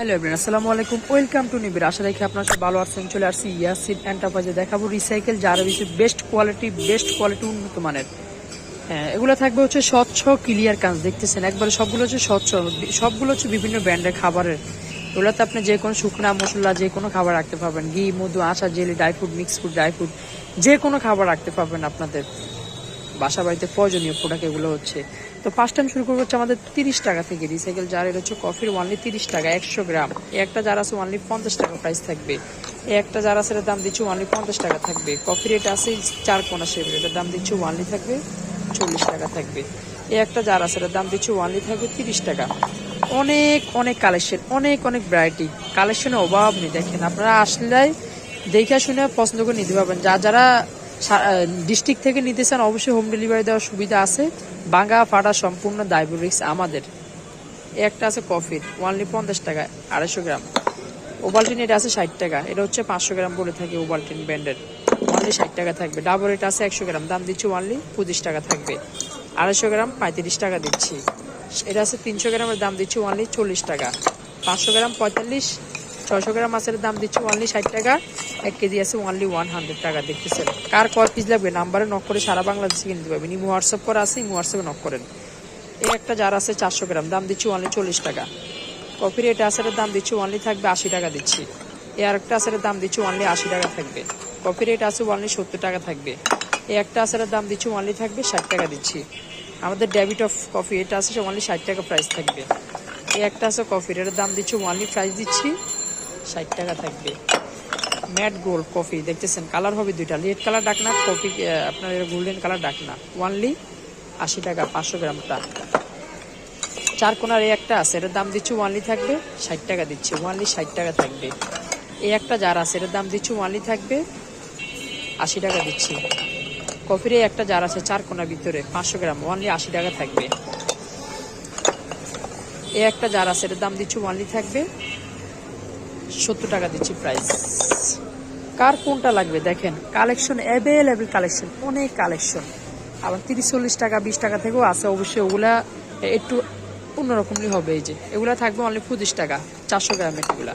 Hello everyone আসসালামু আলাইকুম welcome to Nibir আশা রাখি আপনারা সব ভালো আছেন, চলে আসছি ইয়াসিন এন্টারপ্রাইজে দেখাবো রিসাইকেল যারা বেশি বেস্ট কোয়ালিটি বেস্ট কোয়ালিটি উন্নত মানের। হ্যাঁ এগুলো থাকবে হচ্ছে স্বচ্ছ ক্লিয়ার কাজ। দেখতেছেন, একবারে সবগুলো হচ্ছে স্বচ্ছ। সবগুলো হচ্ছে বিভিন্ন ব্র্যান্ডের খাবারের। এগুলোতে আপনি যে কোনো শুকনা মশলা, যে কোনো খাবার রাখতে পারবেন। ঘি, মধু আশা jelly dry fruit mix food dry fruit যে কোনো খাবার রাখতে পারবেন আপনাদের। বাসা বাড়িতে প্রয়োজনীয় প্রোডাক্ট এগুলো হচ্ছে। তো ফার্স্ট টাইম শুরু করব হচ্ছে আমাদের তিরিশ টাকা থেকে। রিসাইকেল জার এটা হচ্ছে কফির ওয়ানলি তিরিশ টাকা, একশো গ্রাম। একটা জার আছে ওয়ানলি পঞ্চাশ টাকা প্রাইস থাকবে। একটা জার আছে এটার দাম দিচ্ছি ওয়ানলি পঞ্চাশ টাকা থাকবে। কফির এটা আছে চার কোনা শেপ এটার দাম দিচ্ছি ওয়ানলি থাকবে চল্লিশ টাকা থাকবে। এই একটা জার আছে এটার দাম দিচ্ছি ওয়ানলি থাকবে তিরিশ টাকা। অনেক অনেক কালেকশন অনেক অনেক ভ্যারাইটি কালেকশনের অভাব নেই, দেখেন। আপনারা আসলে দেখে শুনে পছন্দ করে নিতে পারবেন। যা, যারা ডিস্ট্রিক্ট থেকে নিতে চান অবশ্যই হোম ডেলিভারি দেওয়ার সুবিধা আছে। বাঙ্গা, ফাটা, সম্পূর্ণ ডায়াবেটিক্স আমাদের। একটা আছে কফির ওয়ানলি পঞ্চাশ টাকা আড়াইশো গ্রাম। ওভালটিন এটা আছে ষাট টাকা, এটা হচ্ছে পাঁচশো গ্রাম বলে থাকে ওভালটিন ব্র্যান্ডের ওয়ানলি ষাট টাকা থাকবে। ডাবল এটা আছে একশো গ্রাম, দাম দিচ্ছি ওয়ানলি পঁচিশ টাকা থাকবে। আড়াইশো গ্রাম পঁয়ত্রিশ টাকা দিচ্ছি। এটা আছে তিনশো গ্রামের, দাম দিচ্ছি ওয়ানলি চল্লিশ টাকা। পাঁচশো গ্রাম পঁয়তাল্লিশ ছয়শো গ্রাম মাছের দাম দিচ্ছি ওয়ানলি ষাট টাকা, এক কেজি আছে ওয়ানলি ওয়ান হান্ড্রেড টাকা, দেখতেছেন। কার কয় পিস লাগবে? নাম্বারে নক করে সারা বাংলাদেশে কিনতে পারবেন ইমো হোয়াটসঅ্যাপ করা আছে হোয়াটসঅ্যাপে নক করেন। এই একটা জার আছে চারশো গ্রাম, দাম দিচ্ছি ওয়ানলি চল্লিশ টাকা। কফির এটা আসার দাম দিচ্ছি ওয়ানলি থাকবে আশি টাকা দিচ্ছি। এই আরেকটা আসার দাম দিচ্ছি ওয়ানলি আশি টাকা থাকবে। কফির এটা আছে ওয়ানলি সত্তর টাকা থাকবে। এই একটা আসার দাম দিচ্ছি ওয়ানলি থাকবে ষাট টাকা দিচ্ছি। আমাদের ডেবিট অফ কফি এটা আছে ওয়ানলি ষাট টাকা প্রাইস থাকবে। এই একটা আছে কফির এটার দাম দিচ্ছি ওয়ানলি প্রাইস দিচ্ছি ষাট টাকা থাকবে। ম্যাট গোল্ড কফি, দেখতেছেন কালার হবে দুইটা। রেড কালার ডাকনা, কফি আপনার গোল্ডেন কালার ডাকনা। ওয়ানলি আশি টাকা, পাঁচশো গ্রামটা। চার কোনার এই একটা আছে, এটার দাম দিচ্ছি ওয়ানলি থাকবে ষাট টাকা দিচ্ছি। ওয়ানলি ষাট টাকা থাকবে। এই একটা জার আছে, এটার দাম দিচ্ছি ওয়ানলি থাকবে আশি টাকা দিচ্ছি। কফির এই একটা জার আছে, চার কোনার ভিতরে, পাঁচশো গ্রাম। ওয়ানলি আশি টাকা থাকবে। এই একটা জার আছে, এটার দাম দিচ্ছি ওয়ানলি থাকবে সত্তর টাকা দিচ্ছি প্রাইস কার কোনটা লাগবে দেখেন কালেকশন অ্যাভেলেবেল কালেকশন অনেক কালেকশন আবার তিরিশ, চল্লিশ টাকা, বিশ টাকা থেকেও আছে, অবশ্যই ওগুলা একটু অন্যরকমই হবে এই যে। এগুলা থাকবে অনলি পঁচিশ টাকা, চারশো গ্রামের এগুলা।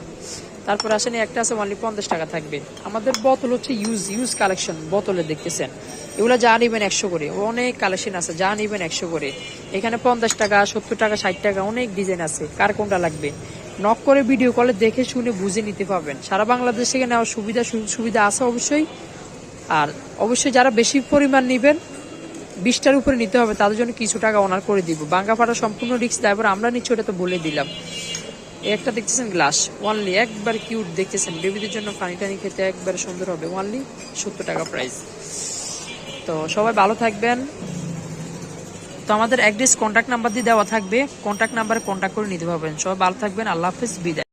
তারপর আসেন, একটা আছে অনলি পঞ্চাশ টাকা থাকবে। আমাদের বোতল হচ্ছে ইউজ ইউজ কালেকশন বোতলে দেখতেছেন। এগুলা যা নিবেন একশো করে। অনেক কালেকশন আছে, যা নিবেন একশো করে। এখানে পঞ্চাশ টাকা, সত্তর টাকা, ষাট টাকা, অনেক ডিজাইন আছে। কার কোনটা লাগবে? নক করে ভিডিও কলে দেখে শুনে বুঝে নিতে পারবেন। সারা বাংলাদেশ থেকে নেওয়ার সুবিধা সুবিধা আছে অবশ্যই। আর অবশ্যই যারা বেশি পরিমাণ নেবেন, বিশটার উপরে নিতে হবে, তাদের জন্য কিছু টাকা অনার করে দিব। বাঙ্গা ফাটা সম্পূর্ণ রিক্স ড্রাইভার আমরা নিচ্ছি, ওটা তো বলে দিলাম। একটা দেখতেছেন গ্লাস ওয়ানলি একবার কিউট দেখতেছেন। বেবিদের জন্য পানি টানি খেতে একবার সুন্দর হবে। ওয়ানলি সত্তর টাকা প্রাইস তো সবাই ভালো থাকবেন। তো আমাদের অ্যাড্রেস কন্ট্যাক্ট নাম্বার দিয়ে দেওয়া থাকবে। কন্ট্যাক্ট নাম্বারে কন্ট্যাক্ট করে নিতে পারবেন। সবাই ভালো থাকবেন। আল্লাহ হাফিজ। বিদায়।